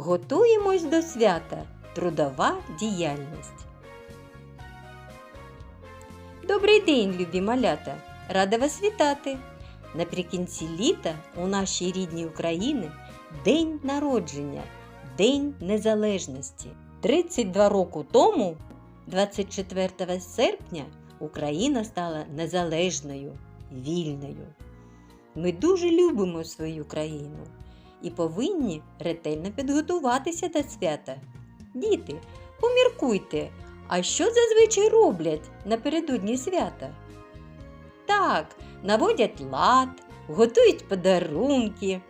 Готуємось до свята. Трудова діяльність. Добрий день, любі малята! Рада вас вітати! Наприкінці літа у нашій рідній Україні День народження, День Незалежності. 32 року тому, 24 серпня, Україна стала незалежною, вільною. Ми дуже любимо свою країну і повинні ретельно підготуватися до свята. Діти, поміркуйте, а що зазвичай роблять напередодні свята? Так, наводять лад, готують подарунки.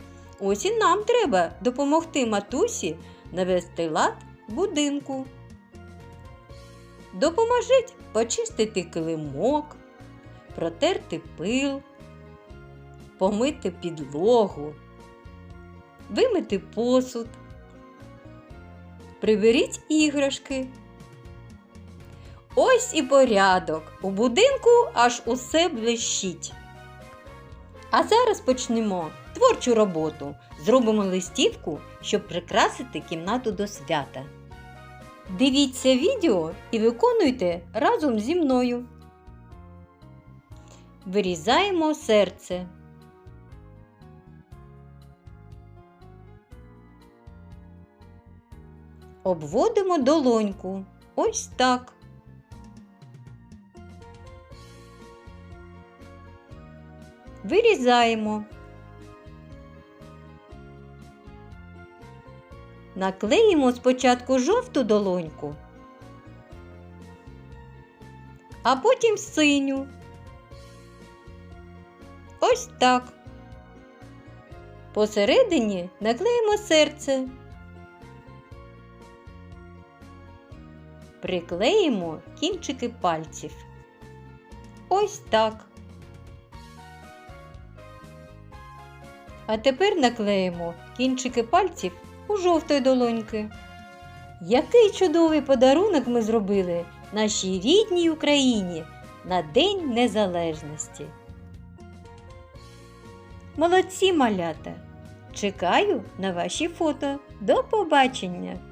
Ось і нам треба допомогти матусі навести лад в будинку. Допоможіть почистити килимок, протерти пил, помити підлогу, вимити посуд, приберіть іграшки. Ось і порядок. У будинку аж усе блищить. А зараз почнемо творчу роботу. Зробимо листівку, щоб прикрасити кімнату до свята. Дивіться відео і виконуйте разом зі мною. Вирізаємо серце. Обводимо долоньку. Ось так. Вирізаємо. Наклеїмо спочатку жовту долоньку, а потім синю. Ось так. Посередині наклеїмо серце. Приклеїмо кінчики пальців. Ось так. А тепер наклеїмо кінчики пальців у жовтої долоньки. Який чудовий подарунок ми зробили нашій рідній Україні на День Незалежності. Молодці малята! Чекаю на ваші фото. До побачення!